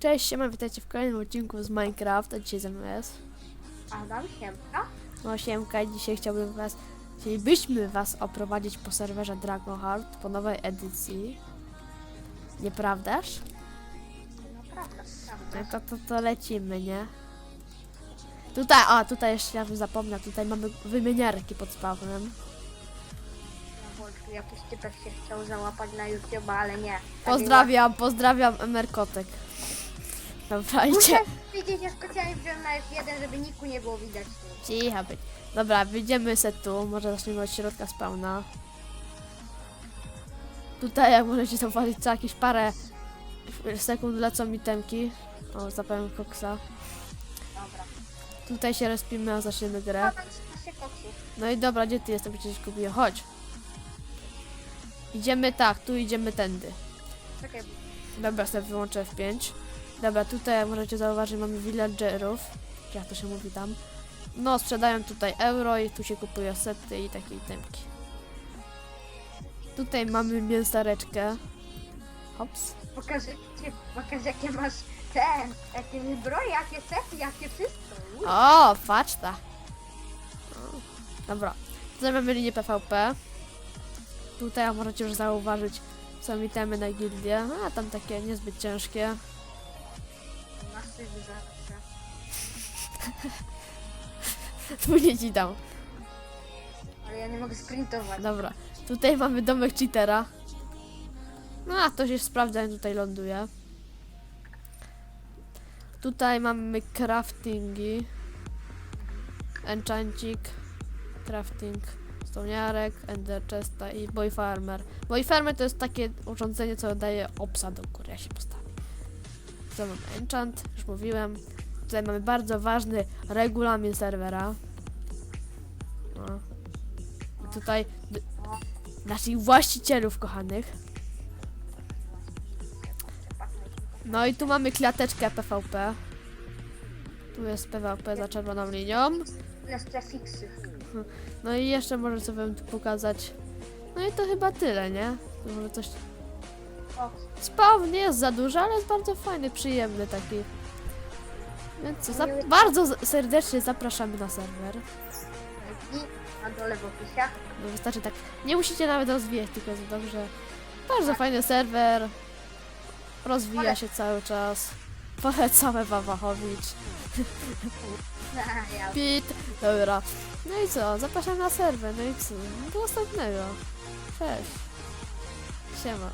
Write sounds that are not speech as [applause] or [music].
Cześć, siema, witajcie w kolejnym odcinku z Minecraft, a dzisiaj ze mną jest Adam Siemka. no, Siemka dzisiaj chciałbym was, chcielibyśmy was oprowadzić po serwerze Dragonheart po nowej edycji. Nieprawdaż? No prawda, No prawda. to, to, to lecimy, nie? Tutaj, a tutaj jeszcze ja bym zapomniał, tutaj mamy wymieniarki pod spawnem. No bo tu jakiś typek się chciał załapać na YouTube, ale nie. Pozdrawiam, pozdrawiam Emerkotek. Dobra, idzie. Muszę widzieć, ja specjalnie wziąłem na F1, żeby niku nie było widać. Cicha być. Dobra, wyjdziemy se tu, może zaczniemy od środka spawna. Tutaj, jak możecie zauważyć, co jakieś parę sekund lecą mi temki. O, zapałem koksa. Dobra. Tutaj się respimy, a zaczniemy grę. Mam 13 koksów. No i dobra, gdzie ty jesteś? Przecież kupiłem. Chodź. Idziemy tak, tu idziemy tędy. Czekaj, Dobra, sobie wyłączę F5. Dobra, tutaj możecie zauważyć mamy villagerów. Jak to się mówi tam. No, sprzedają tutaj euro i tu się kupuje sety i takie itemki. Tutaj mamy mięsareczkę. Hops. pokażę ci, pokaż jakie masz te, jakie zbroje, jakie sety, jakie wszystko. O, patrz ta. O, Dobra. Tutaj mamy linię PvP. Tutaj możecie już zauważyć są itemy na gildię. A tam takie niezbyt ciężkie. [laughs] Tu nie ci dam. Ale ja nie mogę sprintować. Dobra, tutaj mamy domek cheatera. No a to się sprawdza, jak tutaj ląduje. Tutaj mamy craftingi. Enchantik, crafting, stoniarek, ender chesta i boy farmer. Boy farmer to jest takie urządzenie, co daje obsa do góry, jak się postawi. Tutaj mamy enchant, już mówiłem. Tutaj mamy bardzo ważny regulamin serwera. No. I tutaj naszych właścicielów kochanych. No i tu mamy klateczkę PvP. Tu jest PvP za czerwoną linią. Prefiksy. No i jeszcze może sobie wam tu pokazać. No i to chyba tyle, nie? Tu Może coś. Spawn nie jest za duży, ale jest bardzo fajny, przyjemny taki. Więc co, za bardzo serdecznie zapraszamy na serwer. na dole w. No wystarczy tak. Nie musicie nawet rozwijać, tylko jest dobrze. Bardzo fajny serwer. Rozwija się cały czas. Polecamy wam Wachowicz. [laughs] ja Pit. Dobra. No i co? Zapraszam na serwer. No i co? Do następnego. Cześć. Siema.